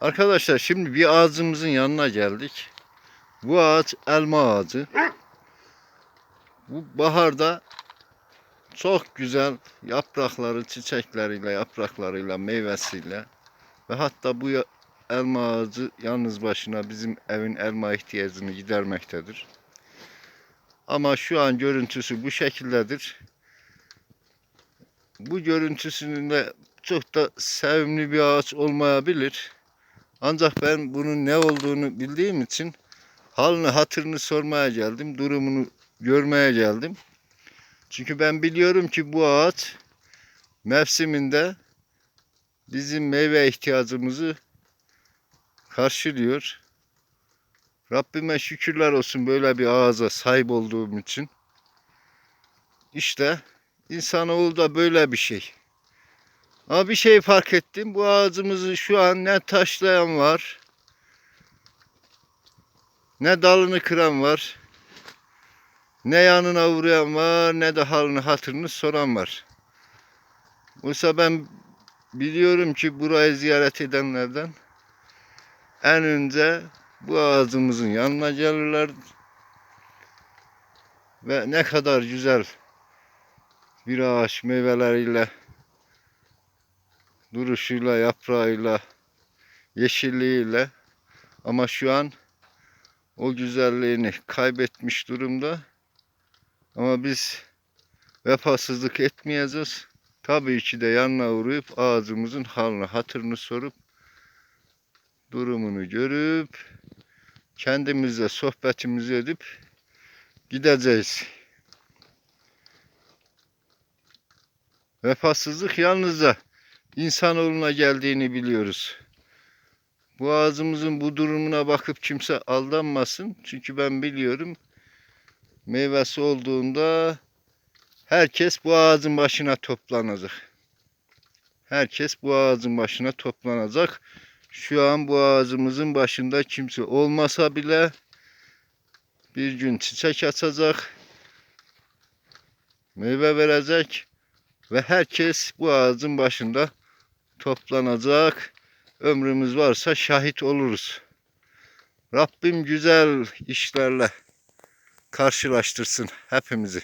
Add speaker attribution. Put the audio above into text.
Speaker 1: Arkadaşlar şimdi bir ağacımızın yanına geldik. Bu ağaç elma ağacı. Bu baharda çok güzel yaprakları, çiçekleriyle, yapraklarıyla, meyvesiyle ve hatta bu elma ağacı yalnız başına bizim evin elma ihtiyacını gidermektedir. Ama şu an görüntüsü bu şekildedir. Bu görüntüsünün de çok da sevimli bir ağaç olmayabilir. Ancak ben bunun ne olduğunu bildiğim için halini hatırını sormaya geldim. Durumunu görmeye geldim. Çünkü ben biliyorum ki bu ağaç mevsiminde bizim meyve ihtiyacımızı karşılıyor. Rabbime şükürler olsun böyle bir ağaca sahip olduğum için. İşte insanoğlu da böyle bir şey. Ama bir şey fark ettim. Bu ağacımızı şu an ne taşlayan var, ne dalını kıran var, ne yanına vuruyan var, ne de halini hatırını soran var. Oysa ben biliyorum ki burayı ziyaret edenlerden en önce bu ağacımızın yanına gelirler ve ne kadar güzel bir ağaç meyveleriyle duruşuyla, yaprağıyla, yeşilliğiyle ama şu an o güzelliğini kaybetmiş durumda. Ama biz vefasızlık etmeyeceğiz. Tabii ki de yanına uğrayıp ağacımızın halini, hatırını sorup durumunu görüp kendimizle sohbetimizi edip gideceğiz. Vefasızlık yalnızca insanoğluna geldiğini biliyoruz. Bu ağacımızın bu durumuna bakıp kimse aldanmasın. Çünkü ben biliyorum meyvesi olduğunda herkes bu ağacın başına toplanacak. Herkes bu ağacın başına toplanacak. Şu an bu ağacımızın başında kimse olmasa bile bir gün çiçek açacak, meyve verecek ve herkes bu ağacın başında toplanacak. Ömrümüz varsa şahit oluruz. Rabbim güzel işlerle karşılaştırsın hepimizi.